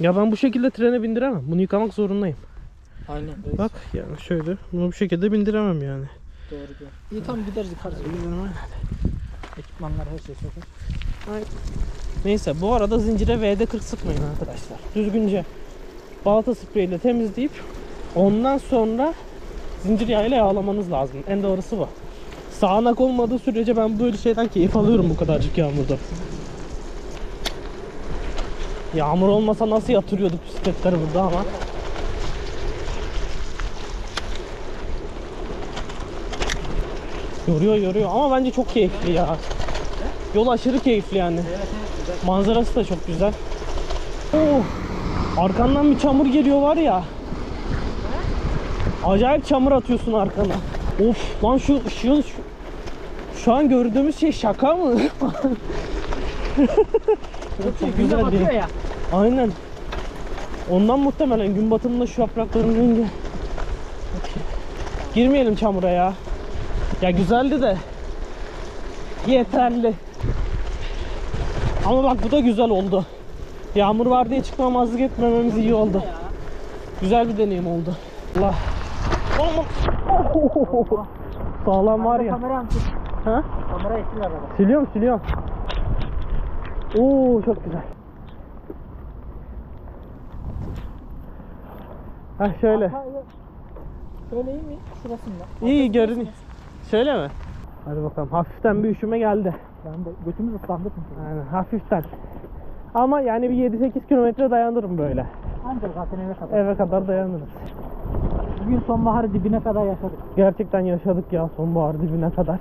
Ya ben bu şekilde trene bindiremem. Bunu yıkamak zorundayım. Aynen. reis. Bak yani şöyle. Bunu bu şekilde bindiremem yani. Doğru diyor. İyi tamam gideriz yıkarız. Ekipmanlar her şey sokar. Neyse bu arada zincire V'de 40 sıkmayın arkadaşlar. Düzgünce balata spreyiyle temizleyip ondan sonra zincir yağıyla yağlamanız lazım. En doğrusu bu. Sağanak olmadığı sürece ben böyle şeyden keyif alıyorum bu kadarcık yağmurda. Yağmur olmasa nasıl yatırıyorduk bisikletleri burada ama. Yoruyor yoruyor ama bence çok keyifli ya. Yol aşırı keyifli yani. Manzarası da çok güzel. Oh, arkandan bir çamur geliyor var ya. Acayip çamur atıyorsun arkana. Of lan şu ışığın şu, şu an gördüğümüz şey şaka mı? çok Günde güzel batıyor değil. ya. Aynen. Ondan muhtemelen gün batımında şu yaprakların rengi. Girmeyelim çamura ya. Ya güzeldi de. Yeterli. Ama bak bu da güzel oldu. Yağmur var diye çıkmamazlık etmememiz iyi oldu. Güzel bir deneyim oldu. Allah. Sağlam var ya. Kamera. Ha? Kamera etkili araba. Siliyorum siliyorum. Oo çok güzel. Ha şöyle. Şöyle iyi mi? Şurasında. İyi görünüyor. Şöyle mi? Hadi bakalım. Hafiften bir üşüme geldi. Ben de götümüz ıslandı çünkü. Yani hafiften. Ama yani bir 7-8 kilometre dayanırım böyle. Ancak zaten eve kadar. Eve kadar dayanırız. Bugün sonbaharı dibine kadar yaşadık. Gerçekten yaşadık ya sonbahar dibine kadar.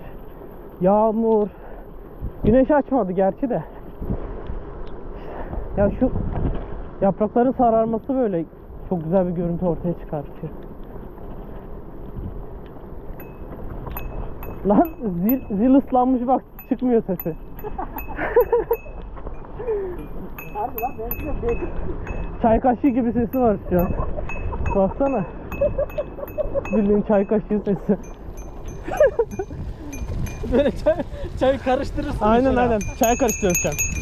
Yağmur. Güneş açmadı gerçi de. Ya şu yaprakların sararması böyle çok güzel bir görüntü ortaya çıkartıyor. Lan zil, zil ıslanmış bak çıkmıyor sesi. Harbi lan de değil. Çay kaşığı gibi sesi var şu an. Baksana. Bildiğin çay kaşığı sesi. Böyle çay, çay karıştırırsın. Aynen mesela. aynen. Çay an.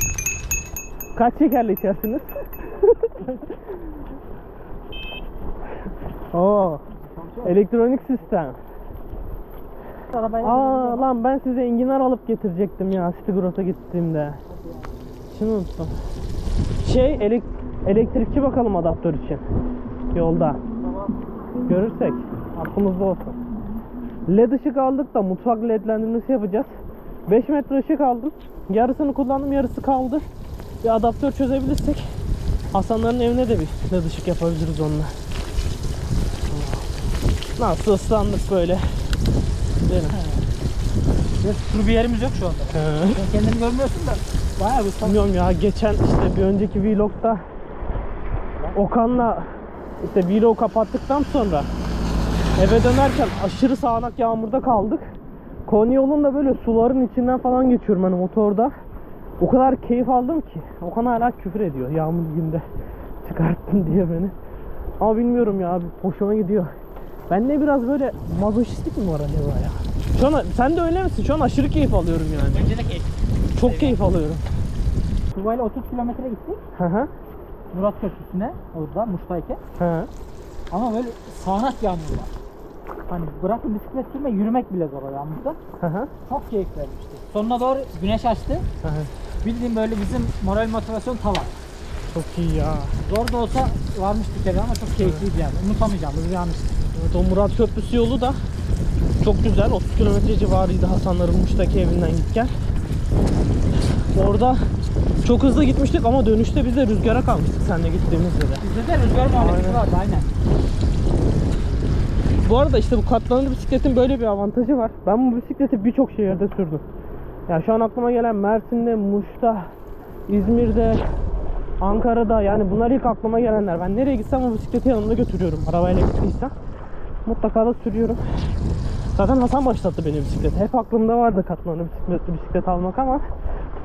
Kaç şekerli içersiniz? Oo, elektronik sistem. Arabayla Aa lan ben size enginar alıp getirecektim ya Stigros'a gittiğimde. Şunu unuttum. Şey elek elektrikçi bakalım adaptör için. Yolda. Görürsek aklımızda olsun. LED ışık aldık da mutfak ledlendirmesi yapacağız. 5 metre ışık aldım. Yarısını kullandım yarısı kaldı. Bir adaptör çözebilirsek Hasanların evine de bir led ışık yapabiliriz onunla. Nasıl ıslandık böyle. Değil mi? Tur bir yerimiz yok şu anda. Sen kendini görmüyorsun da. Bayağı bir ıslan. Bilmiyorum ya geçen işte bir önceki vlogda Okan'la işte vlog kapattıktan sonra eve dönerken aşırı sağanak yağmurda kaldık. Konya yolunda böyle suların içinden falan geçiyorum hani motorda. O kadar keyif aldım ki. Okan hala küfür ediyor yağmur günde çıkarttın diye beni. Ama bilmiyorum ya abi hoşuma gidiyor. Bende biraz böyle mazoşistlik mi var acaba ya? Şu an sen de öyle misin? Şu an aşırı keyif alıyorum yani. Öncelik ek. Çok keyif alıyorum. Tuvayla 30 kilometre gittik. Hı hı. Murat Köprüsü'ne orada Muş'tayken. Hı. Ama böyle sağanak yağmur var. Hani bırakın bisiklet sürme yürümek bile zor o yağmurda. Çok keyif vermişti. Sonuna doğru güneş açtı. Bildiğim böyle bizim moral motivasyon tavan. Çok iyi ya. Zor da olsa varmıştık eve ama çok keyifliydi yani. Unutamayacağımız bir anıştı. Evet, o Murat Köprüsü yolu da çok güzel. 30 kilometre civarıydı Hasanların Muş'taki evinden git gel. Orada çok hızlı gitmiştik ama dönüşte biz de rüzgara kalmıştık seninle gittiğimizde de. Bizde de rüzgar muhabbeti vardı aynen. Bu arada işte bu katlanır bisikletin böyle bir avantajı var. Ben bu bisikleti birçok şehirde sürdüm. Ya şu an aklıma gelen Mersin'de, Muş'ta, İzmir'de, Ankara'da yani bunlar ilk aklıma gelenler. Ben nereye gitsem o bisikleti yanımda götürüyorum. Arabayla gittiysem. Mutlaka da sürüyorum. Zaten Hasan başlattı beni bisiklete. Hep aklımda vardı katlanır bisikletli bisiklet almak ama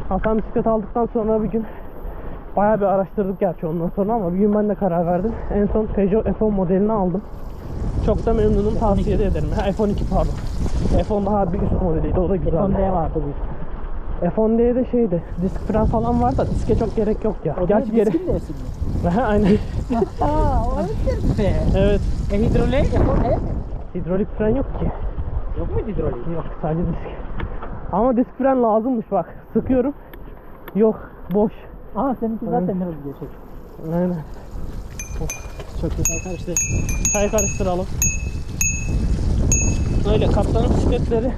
Hasan bisiklet aldıktan sonra bir gün bayağı bir araştırdık gerçi ondan sonra ama bir gün ben de karar verdim. En son Peugeot F10 modelini aldım. Çok da memnunum tavsiye de ederim. Ha, F12 pardon. F10 daha bir üst modeliydi o da güzeldi. Honda vardı bu. F10'de de şeydi. Disk fren falan var da diske çok gerek yok ya. O Gerçi gerek. diskin de esin mi? Aynen. Aa, olabilir be. evet. E hidroliğe yapalım ne? Hidrolik fren yok ki. Yok mu hidroliği? Yok sadece disk. Ama disk fren lazımmış bak. Sıkıyorum. Yok. Boş. Aa seninki zaten biraz geçecek. Aynen. İyi arkadaşlar. Çay karıştıralım. Öyle kaptanın bisikletleri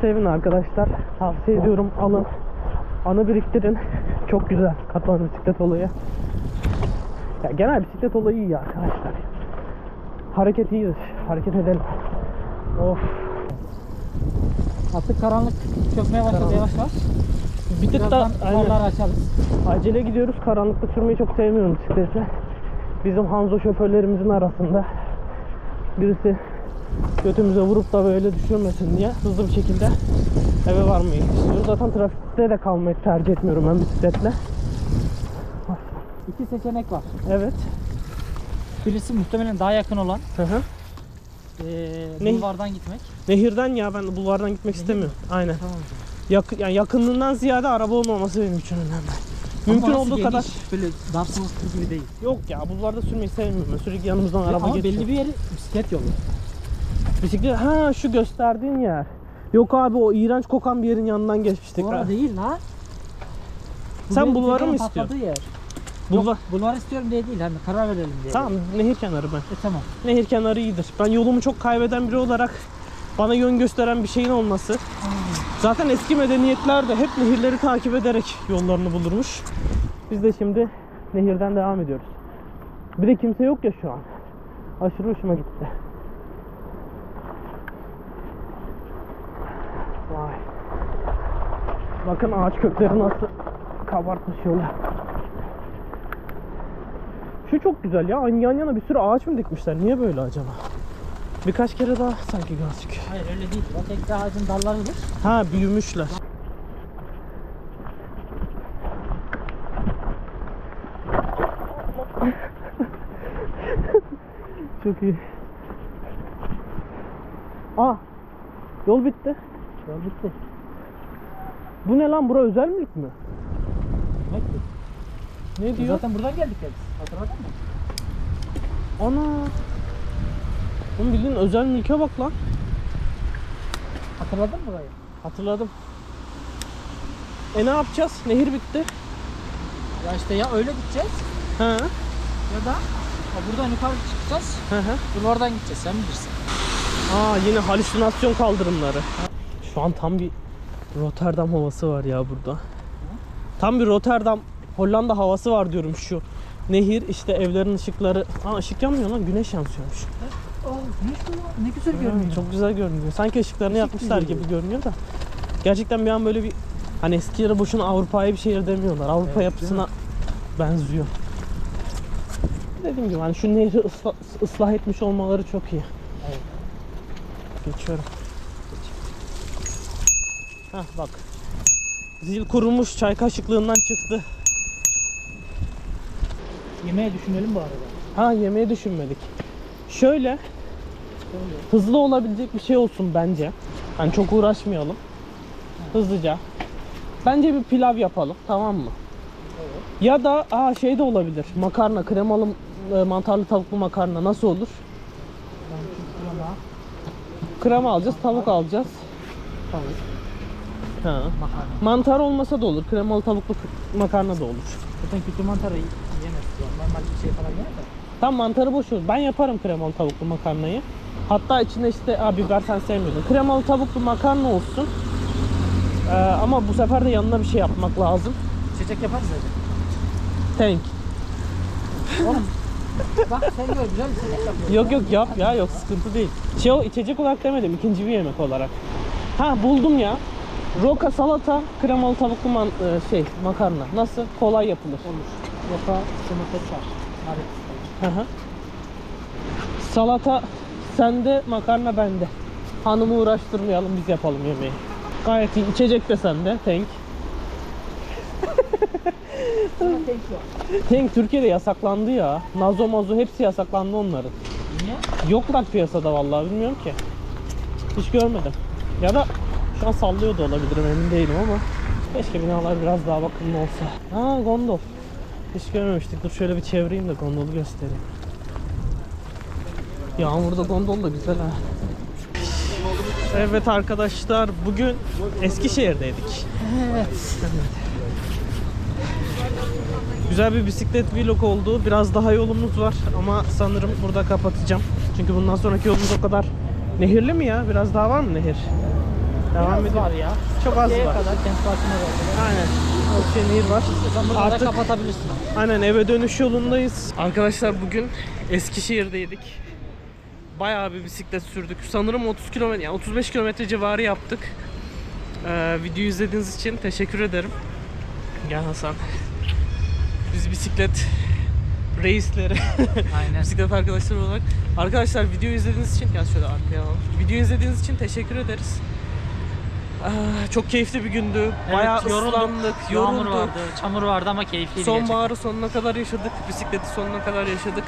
sevin arkadaşlar. Tavsiye ediyorum alın. Anı biriktirin. Çok güzel kaptanın bisiklet olayı. Ya genel bisiklet olayı iyi arkadaşlar. Hareket iyidir. Hareket edelim. Of. Artık karanlık çökmeye başladı Karanlık. yavaş yavaş. Bir tık da aynen. açarız. acele gidiyoruz. Karanlıkta sürmeyi çok sevmiyorum bisikletle. Bizim Hanzo şoförlerimizin arasında birisi götümüze vurup da böyle düşürmesin diye hızlı bir şekilde eve varmayı istiyoruz. Zaten trafikte de kalmayı tercih etmiyorum ben bisikletle. İki seçenek var. Evet. Birisi muhtemelen daha yakın olan Hı hı. eee Ne? bulvardan gitmek. Nehirden ya ben bulvardan gitmek istemiyorum. Aynen. Tamam. Yak yani yakınlığından ziyade araba olmaması benim için önemli. Mümkün olduğu kadar Böyle dar gibi değil. yok ya bulvarda sürmeyi sevmiyorum. Sürekli yanımızdan araba Ama geçiyor. belli bir yeri bisiklet yolu. Bisiklet ha şu gösterdiğin yer. Yok abi o iğrenç kokan bir yerin yanından geçmiştik. Ha. değil la. Sen Bulvarın bulvarı mı istiyorsun? yer. Bulvar. Yok, bulvar istiyorum diye değil hani karar verelim diye. Tamam nehir kenarı ben. E tamam. Nehir kenarı iyidir. Ben yolumu çok kaybeden biri olarak bana yön gösteren bir şeyin olması. Zaten eski medeniyetler de hep nehirleri takip ederek yollarını bulurmuş. Biz de şimdi nehirden devam ediyoruz. Bir de kimse yok ya şu an. Aşırı hoşuma gitti. Vay. Bakın ağaç kökleri nasıl kabartmış yolu. Şu çok güzel ya. Yan yana bir sürü ağaç mı dikmişler? Niye böyle acaba? Birkaç kere daha sanki gördük. Hayır öyle değil. O tek ağacın dallarıdır. Ha büyümüşler. Çok iyi. Aa, yol bitti. Yol bitti. Bu ne lan? Bura özel mülk mü? Demek ki. Ne diyor? Zaten buradan geldik ya biz. Hatırladın mı? Ana. Oğlum bildiğin özel mülke bak lan. Hatırladın mı burayı? Hatırladım. E ne yapacağız? Nehir bitti. Ya işte ya öyle gideceğiz Ha. ya da ya buradan yukarı çıkacağız. Hı hı. Bulvardan gideceğiz sen bilirsin. Aa yine halüsinasyon kaldırımları. Şu an tam bir Rotterdam havası var ya burada. Tam bir Rotterdam Hollanda havası var diyorum şu. Nehir işte evlerin ışıkları. Aa ışık yanmıyor lan güneş yansıyormuş. Ne, güzel görünüyor. çok güzel görünüyor. Sanki ışıklarını Işık yapmışlar gibi. görünüyor da. Gerçekten bir an böyle bir hani eski yere boşuna Avrupa'ya bir şehir demiyorlar. Avrupa Evet, değil yapısına benziyor. Dediğim gibi hani şu nehri ısla- ıslah etmiş olmaları çok iyi. Evet. Geçiyorum. Hah bak. Zil kurumuş çay kaşıklığından çıktı. Yemeğe düşünelim bu arada. Ha yemeği düşünmedik. Şöyle hızlı olabilecek bir şey olsun bence. Hani çok uğraşmayalım. Hızlıca. Bence bir pilav yapalım tamam mı? Ya da aa şey de olabilir. Makarna, kremalı e, mantarlı tavuklu makarna nasıl olur? Krema alacağız, tavuk alacağız. tavuk, Ha. makarna. Mantar olmasa da olur. Kremalı tavuklu makarna da olur. Zaten kötü mantarı. Yani normal bir şey falan yer de. Tam mantarı boş ver. Ben yaparım kremalı tavuklu makarnayı. Hatta içinde işte Aa, biber sen sevmiyordun. Kremalı tavuklu makarna olsun. Ee, ama bu sefer de yanına bir şey yapmak lazım. İçecek yaparız zaten. Tank. Oğlum bak sen içecek yapıyorsun. Yok yok yap ya yok sıkıntı değil. Şey o içecek olarak demedim ikinci bir yemek olarak. Ha buldum ya. Roka salata, kremalı tavuklu man- e, şey makarna. Nasıl? Kolay yapılır. Olur. Yoka sınıfı çar. Hı. Salata sende, makarna bende. Hanımı uğraştırmayalım biz yapalım yemeği. Gayet iyi. İçecek de sende. Tank. Tank Türkiye'de yasaklandı ya. Nazo mazo hepsi yasaklandı onların. Niye? Yoklar piyasada vallahi bilmiyorum ki. Hiç görmedim. Ya da şu an sallıyor da olabilirim emin değilim ama. Keşke binalar biraz daha bakımlı olsa. Aa gondol. Hiç görmemiştik. Dur şöyle bir çevireyim de gondolu göstereyim. Yağmurda gondol da güzel ha. Evet arkadaşlar bugün Eskişehir'deydik. Evet. Güzel bir bisiklet vlog oldu. Biraz daha yolumuz var ama sanırım burada kapatacağım. Çünkü bundan sonraki yolumuz o kadar nehirli mi ya? Biraz daha var mı nehir? Devam Biraz ediyor. var ya. Çok az Şeye var. kadar kent parkına. Aynen. O nehir var. Sen Artık kapatabilirsin. aynen eve dönüş yolundayız. Arkadaşlar bugün Eskişehir'deydik. Bayağı bir bisiklet sürdük. Sanırım 30 kilometre, yani 35 kilometre civarı yaptık. Ee, videoyu izlediğiniz için teşekkür ederim. Gel Hasan. Biz bisiklet reisleri, Aynen. bisiklet arkadaşları olarak. Arkadaşlar videoyu izlediğiniz için, gel şöyle arkaya alalım. Videoyu izlediğiniz için teşekkür ederiz. Aa, çok keyifli bir gündü. Bayağı yorulduk. ıslandık, Yağmur yorulduk. vardı, çamur vardı ama keyifliydi gerçekten. Sonbaharı sonuna kadar yaşadık. Bisikleti sonuna kadar yaşadık.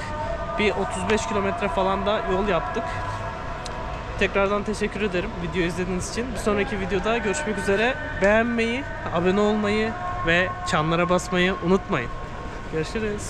Bir 35 kilometre falan da yol yaptık. Tekrardan teşekkür ederim video izlediğiniz için. Bir sonraki videoda görüşmek üzere. Beğenmeyi, abone olmayı ve çanlara basmayı unutmayın. Görüşürüz.